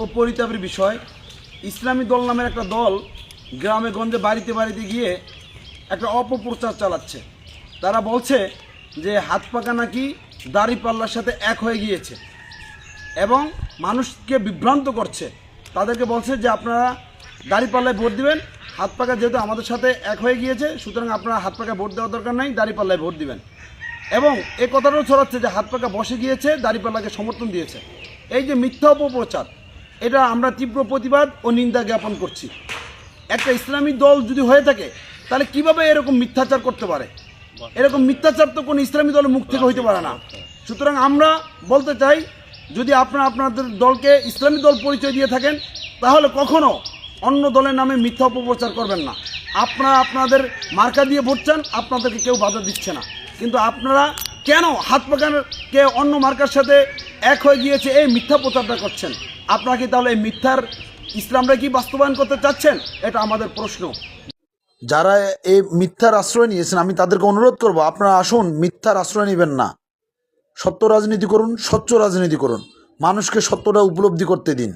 ও পরিতাপের বিষয়। ইসলামী দল নামের একটা দল গ্রামে গঞ্জে বাড়িতে বাড়িতে গিয়ে একটা অপপ্রচার চালাচ্ছে। তারা বলছে যে হাত পাকা নাকি দাড়ি পাল্লার সাথে এক হয়ে গিয়েছে এবং মানুষকে বিভ্রান্ত করছে। তাদেরকে বলছে যে আপনারা দাড়ি পাল্লায় ভোট দিবেন, হাত পাকা যেহেতু আমাদের সাথে এক হয়ে গিয়েছে, সুতরাং আপনারা হাত পাকা ভোট দেওয়ার দরকার নাই, দাড়ি পাল্লায় ভোট দিবেন। এবং এই কথাটাও ছড়াচ্ছে যে হাত পাকা বসে গিয়েছে দাড়িপাল্লাকে সমর্থন দিয়েছে। এই যে মিথ্যা অপপ্রচার, এটা আমরা তীব্র প্রতিবাদ ও নিন্দা জ্ঞাপন করছি। একটা ইসলামী দল যদি হয়ে থাকে, তাহলে কীভাবে এরকম মিথ্যাচার করতে পারে? এরকম মিথ্যাচার তো কোনো ইসলামী দলের মুখ থেকে হইতে পারে না। সুতরাং আমরা বলতে চাই, যদি আপনারা আপনাদের দলকে ইসলামী দল পরিচয় দিয়ে থাকেন, তাহলে কখনো অন্য দলের নামে মিথ্যা অপপ্রচার করবেন না। আপনারা আপনাদের মার্কা দিয়ে ভোট চান, আপনাদেরকে কেউ বাধা দিচ্ছে না। কিন্তু আপনারা কেন হাত পাকানকে অন্য মার্কার সাথে এক হয়ে গিয়েছে? এই মিথ্যা প্রচারটা করছেন। আপনারা কি তাহলে এই মিথ্যার ইসলামটা কি বাস্তবায়ন করতে চাচ্ছেন? এটা আমাদের প্রশ্ন। যারা এই মিথ্যার আশ্রয় নিয়েছেন, আমি তাদেরকে অনুরোধ করব, আপনারা আসুন, মিথ্যার আশ্রয় নেবেন না। সত্য রাজনীতি করুন, স্বচ্ছ রাজনীতি করুন। মানুষকে সত্যটা উপলব্ধি করতে দিন।